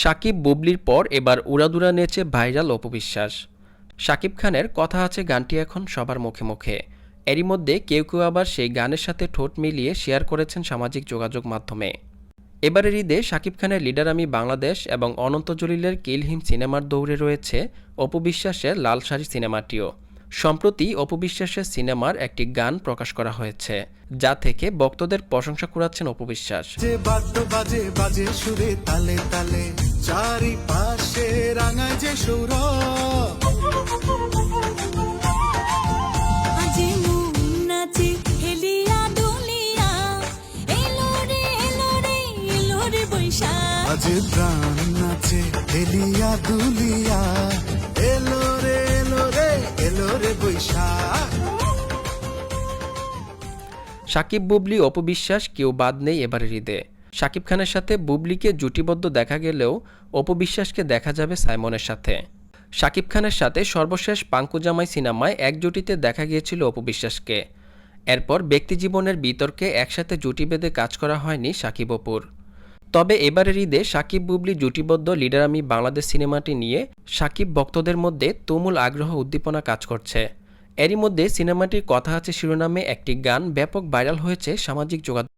সাকিব বুবলির পর এবার উড়াদুরা নেচে ভাইরাল অপবিশ্বাস। সাকিব খানের কথা আছে গানটি এখন সবার মুখে মুখে। এরই মধ্যে কেউ কেউ আবার সেই গানের সাথে ঠোঁট মিলিয়ে শেয়ার করেছেন সামাজিক যোগাযোগ মাধ্যমে। এবারের ঈদে শাকিব খানের লিডার আমি বাংলাদেশ এবং অনন্ত জলিলের কিলহিম সিনেমার দৌড়ে রয়েছে অপবিশ্বাসের লাল শাড়ি সিনেমাটিও। সম্প্রতি অপবিশ্বাসের সিনেমার একটি গান প্রকাশ করা হয়েছে, যা থেকে ভক্তদের প্রশংসা কুড়াচ্ছেন অপবিশ্বাস। বাজে বাজে সুরে তালে তালে। চারিপাশে রাঙায় যে সৌরভ। আজি প্রাণ নাচে হেলিয়া দুলিয়া এলো রে এলো রে এলো রে বৈশাখ। সাকিব বুবলি অপবিশ্বাস কেউ বাদ নেই এবারের ঈদে। সাকিব খানের সাথে বুবলিকে জুটিবদ্ধ দেখা গেলেও অপবিশ্বাসকে দেখা যাবে সাইমনের সাথে। সাকিব খানের সাথে সর্বশেষ পাঙ্কুজামাই সিনেমায় এক জুটিতে দেখা গিয়েছিল অপবিশ্বাসকে এরপর ব্যক্তিজীবনের বিতর্কে একসাথে জুটি বেঁধে কাজ করা হয়নি সাকিব অপুর। তবে এবারের ঈদে সাকিব বুবলি জুটিবদ্ধ লিডার আমি বাংলাদেশ সিনেমাটি নিয়ে সাকিব ভক্তদের মধ্যে তুমুল আগ্রহ উদ্দীপনা কাজ করছে। এরই মধ্যে সিনেমাটির কথা আছে শিরোনামে একটি গান ব্যাপক ভাইরাল হয়েছে সামাজিক যোগাযোগ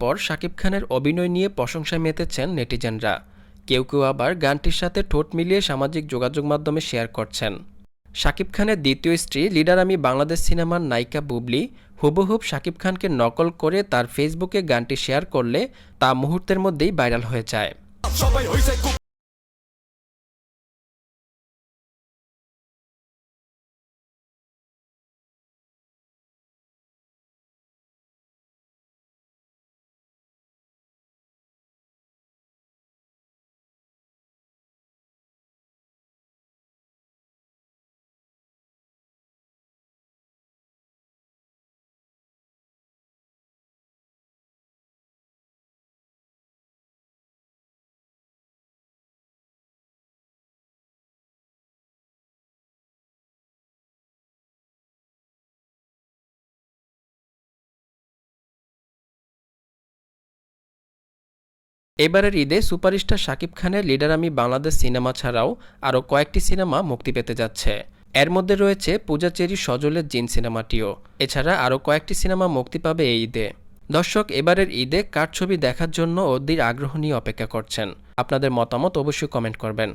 পর শাকিব খানের অভিনয় নিয়ে প্রশংসায় মেতেছেন নেটিজেনরা। কেউ কেউ আবার গানটির সাথে ঠোঁট মিলিয়ে সামাজিক যোগাযোগ মাধ্যমে শেয়ার করছেন। শাকিব খানের দ্বিতীয় স্ত্রী, লিডার আমি বাংলাদেশ সিনেমার নায়িকা বুবলি হুবহুব শাকিব খানকে নকল করে তার ফেসবুকে গানটি শেয়ার করলে তা মুহূর্তের মধ্যেই ভাইরাল হয়ে যায়। এবারের ঈদে সুপারস্টার শাকিব খানের লিডার আমি বাংলাদেশ সিনেমা ছাড়াও আরও কয়েকটি সিনেমা মুক্তি পেতে যাচ্ছে। এর মধ্যে রয়েছে পূজা চেরি সজলের জিন সিনেমাটিও। এছাড়া আরও কয়েকটি সিনেমা মুক্তি পাবে এই ঈদে। দর্শক, এবারের ঈদে কার ছবি দেখার জন্য অধীর আগ্রহ নিয়ে অপেক্ষা করছেন। আপনাদের মতামত অবশ্যই কমেন্ট করবেন।